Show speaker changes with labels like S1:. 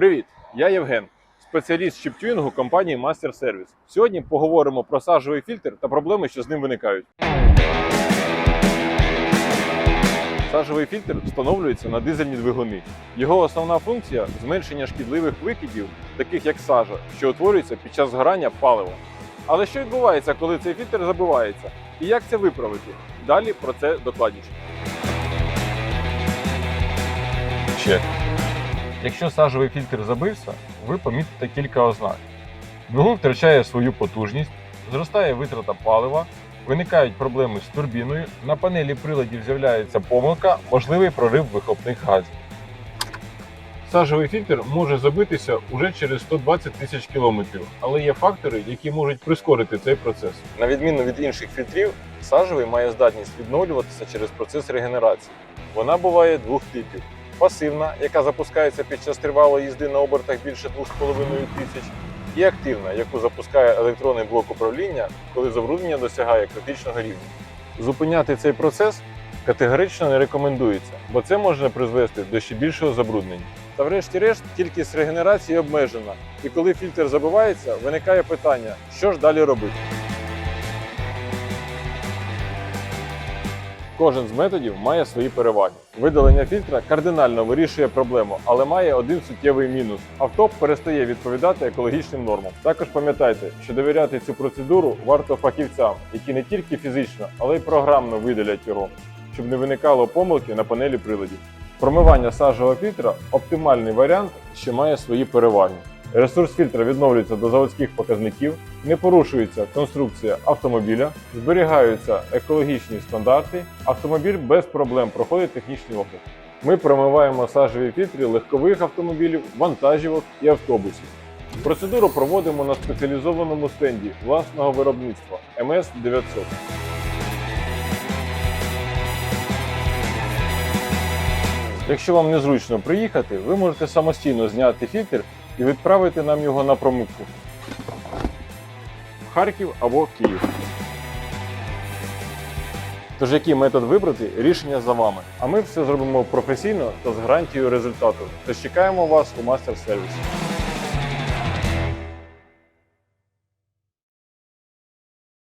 S1: Привіт! Я Євген, спеціаліст з чіптюнінгу компанії Master Service. Сьогодні поговоримо про сажовий фільтр та проблеми, що з ним виникають. Сажовий фільтр встановлюється на дизельні двигуни. Його основна функція зменшення шкідливих викидів, таких як сажа, що утворюється під час згорання палива. Але що відбувається, коли цей фільтр забивається? І як це виправити? Далі про це докладніше. Ще. Якщо сажовий фільтр забився, ви помітите кілька ознак. Двигун втрачає свою потужність, зростає витрата палива, виникають проблеми з турбіною, на панелі приладів з'являється помилка, можливий прорив вихлопних газів. Сажовий фільтр може забитися уже через 120 тисяч кілометрів, але є фактори, які можуть прискорити цей процес. На відміну від інших фільтрів, сажовий має здатність відновлюватися через процес регенерації. Вона буває двох типів: пасивна, яка запускається під час тривалої їзди на обертах більше 2,5 тисяч, і активна, яку запускає електронний блок управління, коли забруднення досягає критичного рівня. Зупиняти цей процес категорично не рекомендується, бо це може призвести до ще більшого забруднення. Та врешті-решт кількість регенерації обмежена, і коли фільтр забивається, виникає питання, що ж далі робити. Кожен з методів має свої переваги. Видалення фільтра кардинально вирішує проблему, але має один суттєвий мінус: авто перестає відповідати екологічним нормам. Також пам'ятайте, що довіряти цю процедуру варто фахівцям, які не тільки фізично, але й програмно видалять його, щоб не виникало помилки на панелі приладів. Промивання сажового фільтра оптимальний варіант, що має свої переваги. Ресурс фільтра відновлюється до заводських показників, не порушується конструкція автомобіля, зберігаються екологічні стандарти, автомобіль без проблем проходить технічний огляд. Ми промиваємо сажові фільтри легкових автомобілів, вантажівок і автобусів. Процедуру проводимо на спеціалізованому стенді власного виробництва МС-900. Якщо вам незручно приїхати, ви можете самостійно зняти фільтр і відправити нам його на промивку. В Харків або Київ. Тож який метод вибрати, рішення за вами. А ми все зробимо професійно та з гарантією результату. Тож чекаємо вас у мастер-сервісі.